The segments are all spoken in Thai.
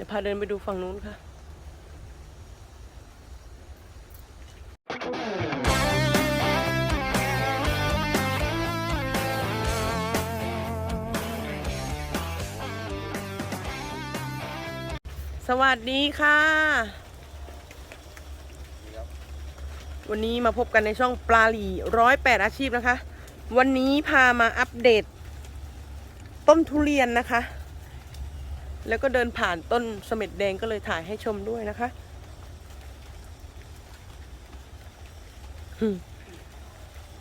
ดี๋ยวพาเดินไปดูฝั่งนู้นค่ะสวัสดีค่ะ วันนี้มาพบกันในช่องปลาหลีร้อยแปดอาชีพนะคะ วันนี้พามาอัปเดต ต้นทุเรียนนะคะ แล้วก็เดินผ่านต้นเสม็ดแดงก็เลยถ่ายให้ชมด้วยนะคะ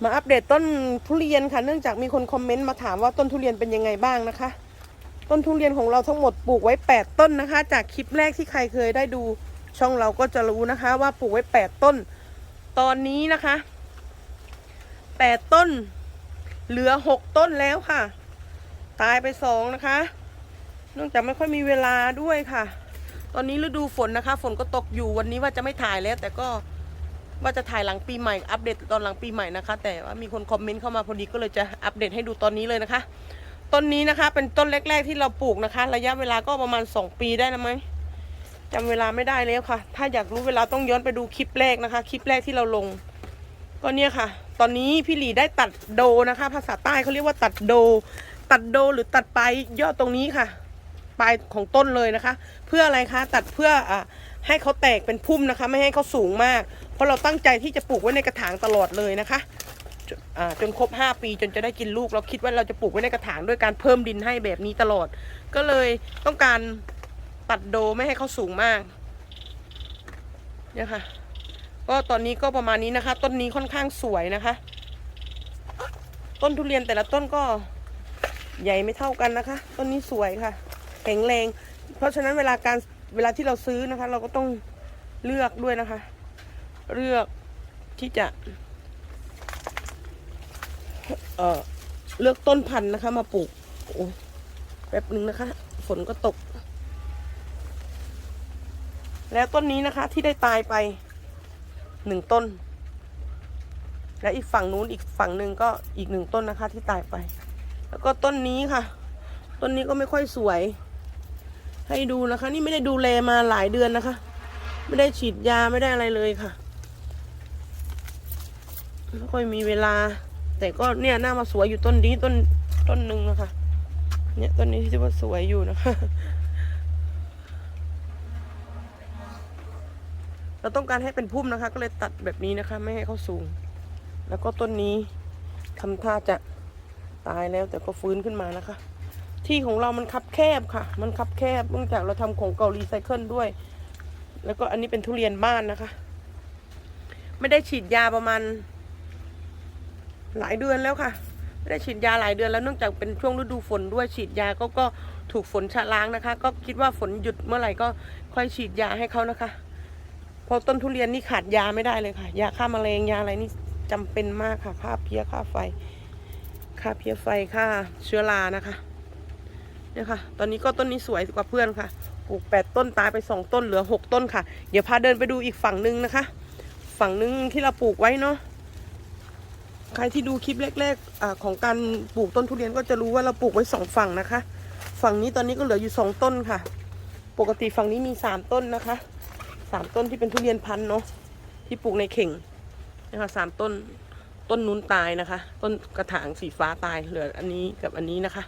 มาอัปเดตต้นทุเรียนค่ะ เนื่องจากมีคนคอมเมนต์มาถามว่าต้นทุเรียนเป็นยังไงบ้างนะคะ ต้นทุเรียนของเราทั้งหมดปลูกไว้ 8 ต้นนะคะ จากคลิปแรกที่ใครเคยได้ดูช่องเราก็จะรู้นะคะ ว่าปลูกไว้ 8 ต้น ตอนนี้นะคะ 8 ต้น เหลือ 6 ต้นแล้วค่ะ ตายไปสองนะคะ เนื่องจากไม่ค่อยมีเวลาด้วยค่ะ ตอนนี้ฤดูฝนนะคะ ฝนก็ตกอยู่วันนี้ว่าจะไม่ถ่ายแล้ว แต่ก็ว่าจะถ่ายหลังปีใหม่อัปเดตตอนหลังปีใหม่นะคะ แต่ว่ามีคนคอมเมนต์เข้ามาพอดีก็เลยจะอัปเดตให้ดูตอนนี้เลยนะคะต้นนี้นะคะเป็นต้นแรก ๆ ที่เราปลูกนะคะ ระยะเวลาก็ประมาณ 2 ปีได้นะมั้ยจำเวลาไม่ได้แล้วค่ะ ถ้าอยากรู้เวลาต้องย้อนไปดูคลิปแรกนะคะ คลิปแรกที่เราลง ก็เนี่ยค่ะ ตอนนี้พี่หลีได้ตัดโดนะคะ ภาษาใต้เขาเรียกว่าตัดโด ตัดโดหรือตัดไปยยอตรงนี้ค่ะ ปลายของต้นเลยนะคะ เพื่ออะไรคะตัดเพื่ออ่าให้เขาแตกเป็นพุ่มนะคะ ไม่ให้เขาสูงมาก เพราะเราตั้งใจที่จะปลูกไว้ในกระถางตลอดเลยนะคะจนอ่าจนครบ 5 ปีจนจะได้กินลูกเราคิดว่าเราจะปลูกไว้ในกระถางด้วยการเพิ่มดินให้แบบนี้ตลอด ก็เลยต้องการตัดโดไม่ให้เขาสูงมากเนี่ยค่ะ ก็ตอนนี้ก็ประมาณนี้นะคะ ต้นนี้ค่อนข้างสวยนะคะ ต้นทุเรียนแต่ละต้นก็ใหญ่ไม่เท่ากันนะคะ ต้นนี้สวยค่ะ ข็งแรง เพราะฉะนั้นเวลาการเวลาที่เราซื้อนะคะ เราก็ต้องเลือกด้วยนะคะ เลือกที่จะ เอ่อเลือกต้นพันธุ์นะคะ มาปลูกโอ้แป๊บหนึ่งนะคะ ฝนก็ตก แล้วต้นนี้นะคะ ที่ได้ตายไปหนึ่งต้น และอีกฝั่งนู้นอีกฝั่งหนึ่งก็อีกหนึ่งต้นนะคะ ที่ตายไป แล้วก็ต้นนี้ค่ะ ต้นนี้ก็ไม่ค่อยสวย ให้ดูนะคะ นี่ไม่ได้ดูแลมาหลายเดือนนะคะ ไม่ได้ฉีดยาไม่ได้อะไรเลยค่ะไม่ค่อยมีเวลา แต่ก็เนี่ยหน้ามาสวยอยู่ต้นนี้ต้นต้นหนึ่งนะคะ เนี่ยต้นนี้ที่ว่าสวยอยู่นะคะเราต้องการให้เป็นพุ่มนะคะ ก็เลยตัดแบบนี้นะคะ ไม่ให้เขาสูง แล้วก็ต้นนี้ทำท่าจะตายแล้วแต่ก็ฟื้นขึ้นมานะคะ ที่ของเรามันคับแคบค่ะ มันคับแคบเนื่องจากเราทำของเก่ารีไซเคิลด้วย แล้วก็อันนี้เป็นทุเรียนบ้านนะคะ ไม่ได้ฉีดยาประมาณ หลายเดือนแล้วค่ะ ไม่ได้ฉีดยาหลายเดือนแล้วเนื่องจากเป็นช่วงฤดูฝนด้วยฉีดยาก็ก็ถูกฝนชะล้างนะคะ ก็คิดว่าฝนหยุดเมื่อไหร่ก็ค่อยฉีดยาให้เขานะคะเพราะต้นทุเรียนนี่ขาดยาไม่ได้เลยค่ะ ยาฆ่าแมลงยาอะไรนี่จำเป็นมากค่ะค่าเพี้ยค่าไฟค่าเพี้ยไฟค่าเชื้อรานะคะ เนี่ยค่ะ ตอนนี้ก็ต้นนี้สวยกว่าเพื่อนค่ะ ปลูกแปดต้นตายไปสองต้นเหลือหกต้นค่ะ เดี๋ยวพาเดินไปดูอีกฝั่งหนึ่งนะคะ ฝั่งหนึ่งที่เราปลูกไว้เนาะ ใครที่ดูคลิปแรกๆอของการปลูกต้นทุเรียนก็จะรู้ว่าเราปลูกไว้สองฝั่งนะคะ ฝั่งนี้ตอนนี้ก็เหลืออยู่สองต้นค่ะ ปกติฝั่งนี้มีสามต้นนะคะ สามต้นที่เป็นทุเรียนพันธุ์เนาะ ที่ปลูกในเข่งนะคะสามต้น ต้นนู้นตายนะคะ ต้นกระถางสีฟ้าตาย เหลืออันนี้กับอันนี้นะคะ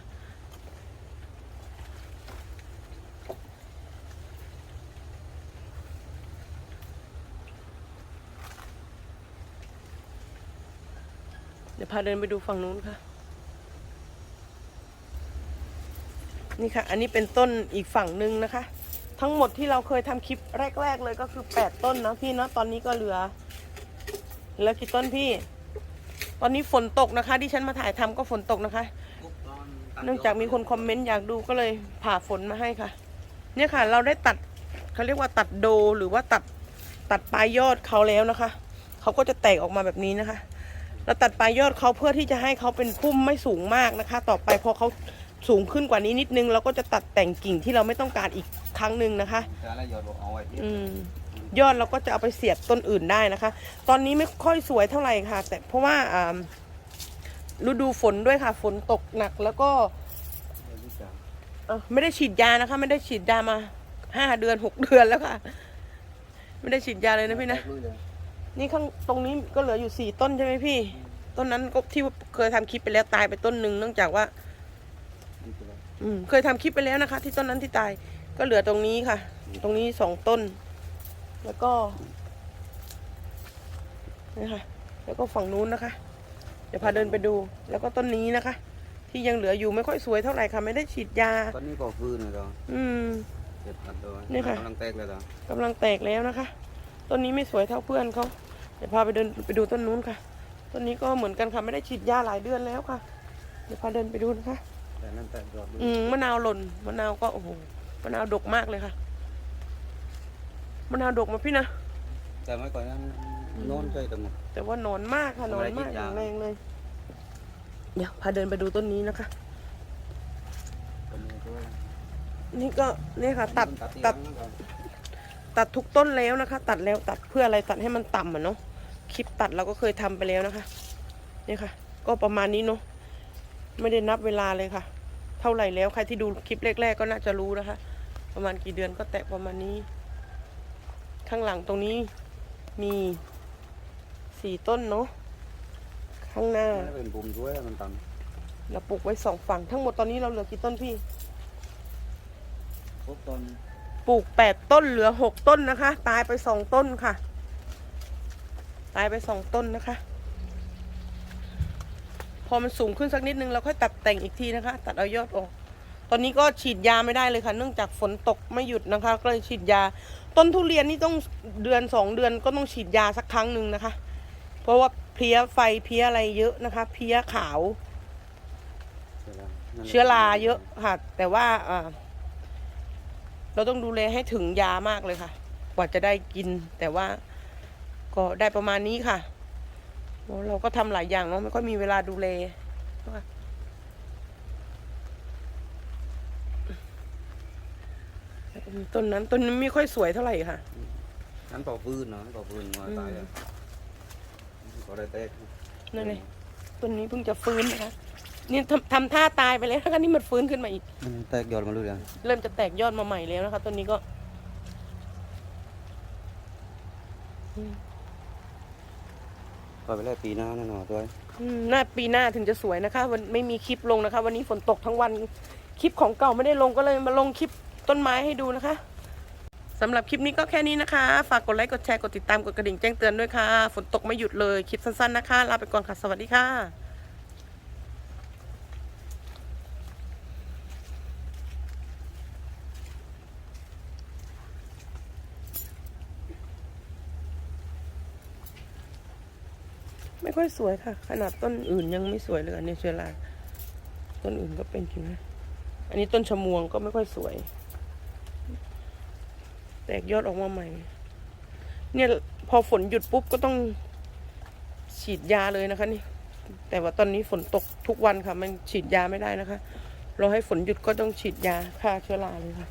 ดี๋ยวพาเดินไปดูฝั่งนู้นค่ะ นี่ค่ะ อันนี้เป็นต้นอีกฝั่งหนึ่งนะคะ ทั้งหมดที่เราเคยทำคลิปแรก ๆ เลยก็คือแปดต้นนะพี่เนาะตอนนี้ก็เหลือเหลือกี่ต้นพี่ ตอนนี้ฝนตกนะคะที่ฉันมาถ่ายทำก็ฝนตกนะคะ เนื่องจากมีคนคอมเมนต์อยากดูก็เลยผ่าฝนมาให้ค่ะ เนี่ยค่ะ เราได้ตัดเขาเรียกว่าตัดโดหรือว่าตัดตัดปลายยอดเขาแล้วนะคะ เขาก็จะแตกออกมาแบบนี้นะคะ เราตัดปลายยอดเขาเพื่อที่จะให้เขาเป็นพุ่มไม่สูงมากนะคะ ต่อไปพอเขาสูงขึ้นกว่านี้นิดนึง เราก็จะตัดแต่งกิ่งที่เราไม่ต้องการอีกครั้งหนึ่งนะคะแล้วยอดบอกเอาไว้ที่อืมยอดเราก็จะเอาไปเสียบต้นอื่นได้นะคะ ตอนนี้ไม่ค่อยสวยเท่าไหร่ค่ะ แต่เพราะว่าอ่าฤดูฝนด้วยค่ะ ฝนตกหนักแล้วก็เอ่อไม่ได้ฉีดยานะคะ ไม่ได้ฉีดยามาห้าเดือนหกเดือนแล้วค่ะ ไม่ได้ฉีดยาเลยนะพี่นะ แตกเลยเลยนี่ข้างตรงนี้ก็เหลืออยู่สี่ต้นใช่ไหมพี่ ต้นนั้นก็ที่เคยทำคลิปไปแล้วตายไปต้นหนึ่งเนื่องจากว่านี่คืออะไรอืมเคยทำคลิปไปแล้วนะคะ ที่ต้นนั้นที่ตายก็เหลือตรงนี้ค่ะ ตรงนี้สองต้น แล้วก็นี่ค่ะ แล้วก็ฝั่งนู้นนะคะ เดี๋ยวพาเดินไปดู แล้วก็ต้นนี้นะคะ ที่ยังเหลืออยู่ไม่ค่อยสวยเท่าไหร่ค่ะ ไม่ได้ฉีดยาตอนนี้ก็ฟื้นเลยเหรออืมเจ็บอัดเลยนี่ค่ะกำลังแตกเลยเหรอกำลังแตกแล้วนะคะ ต้นนี้ไม่สวยเท่าเพื่อนเขาเดี๋ยวพาไปเดินไปดูต้นนู้นค่ะ ต้นนี้ก็เหมือนกันค่ะไม่ได้ฉีดยาหลายเดือนแล้วค่ะ เดี๋ยวพาเดินไปดูนะคะแต่นั่นแตกยอดเลยอืมมะนาวหล่นมะนาวก็โอ้โหมะนาวดกมากเลยค่ะมะนาวดกมาพี่นะแต่ไม่ก่อนนั้นโนอนใจแต่หมด แต่ว่าหนอนมากค่ะหนอนมากทำอะไรฉีดอยาย่างแรงเลย เดี๋ยวพาเดินไปดูต้นนี้นะคะตอนนี้ก็นี่ก็นี่ค่ะ ตัดตัดที่ ตัดหลังนะครับตัดทุกต้นแล้วนะคะ ตัดแล้วตัดเพื่ออะไรตัดให้มันต่ำอะเนาะคลิปตัดเราก็เคยทำไปแล้วนะคะนี่ค่ะ ก็ประมาณนี้เนาะไม่ได้นับเวลาเลยค่ะ เท่าไหร่แล้วใครที่ดูคลิปแรก ๆ ก็น่าจะรู้นะคะ ประมาณกี่เดือนก็แตะประมาณนี้ ข้างหลังตรงนี้มีสี่ต้นเนาะข้างหน้ามันเป็นปุ่มช่วยมันตันเราปลูกไว้สองฝั่งทั้งหมดตอนนี้เราเหลือกี่ต้นพี่ครบต้นป ลูกแปดต้นเหลือหกต้นนะคะ ตายไปสองต้นค่ะ ตายไปสองต้นนะคะ พอมันสูงขึ้นสักนิดนึงเราค่อยตัดแต่งอีกทีนะคะ ตัดเอายอดออก ตอนนี้ก็ฉีดยาไม่ได้เลยค่ะ เนื่องจากฝนตกไม่หยุดนะคะ ก็เลยฉีดยา ต้นทุเรียนนี่ต้องเดือนสองเดือนก็ต้องฉีดยาสักครั้งหนึ่งนะคะ เพราะว่าเพลี้ยไฟเพลี้ยอะไรเยอะนะคะ เพลี้ยขาว เชื้อราเยอะค่ะ แต่ว่าอ่า เราต้องดูแลให้ถึงยามากเลยค่ะ กว่าจะได้กิน แต่ว่าก็ได้ประมาณนี้ค่ะ เราก็ทำหลายอย่างเนาะไม่ค่อยมีเวลาดูแลค่ะแล้วก็มีต้นนั้นต้นนี้ไม่ค่อยสวยเท่าไหร่ค่ะ นั้นต่อฟื้นเนาะต่อฟื้นมาตายแล้วก็ได้แตกนั่นเลยต้นนี้เพิ่งจะฟื้นนะคะ นี่ทำทำท่าตายไปแล้วนะคะนี่มันฟื้นขึ้นมาอีก มันแตกยอดมาเลยยังเริ่มจะแตกยอดมาใหม่แล้วนะคะต้นนี้ก็ก็ไปแล้วปีหน้าแน่นอนด้วยอืมหน้าปีหน้าถึงจะสวยนะคะ วันไม่มีคลิปลงนะคะ วันนี้ฝนตกทั้งวันคลิปของเก่าไม่ได้ลงก็เลยมาลงคลิปต้นไม้ให้ดูนะคะสำหรับคลิปนี้ก็แค่นี้นะคะ ฝากกดไลค์กดแชร์กดติดตามกดกระดิ่งแจ้งเตือนด้วยค่ะ ฝนตกไม่หยุดเลยคลิปสั้นๆนะคะ ลาไปก่อนค่ะ สวัสดีค่ะ ไม่ค่อยสวยค่ะ ขนาดต้นอื่นยังไม่สวยเลยอันนี้เชื้อราต้นอื่นก็เป็นอยู่นะอันนี้ต้นชะมวงก็ไม่ค่อยสวย แตกยอดออกมาใหม่ เนี่ยพอฝนหยุดปุ๊บก็ต้องฉีดยาเลยนะคะ นี่ แต่ว่าตอนนี้ฝนตกทุกวันค่ะ มันฉีดยาไม่ได้นะคะ เราให้ฝนหยุดก็ต้องฉีดยาฆ่าเชื้อราเลยค่ะ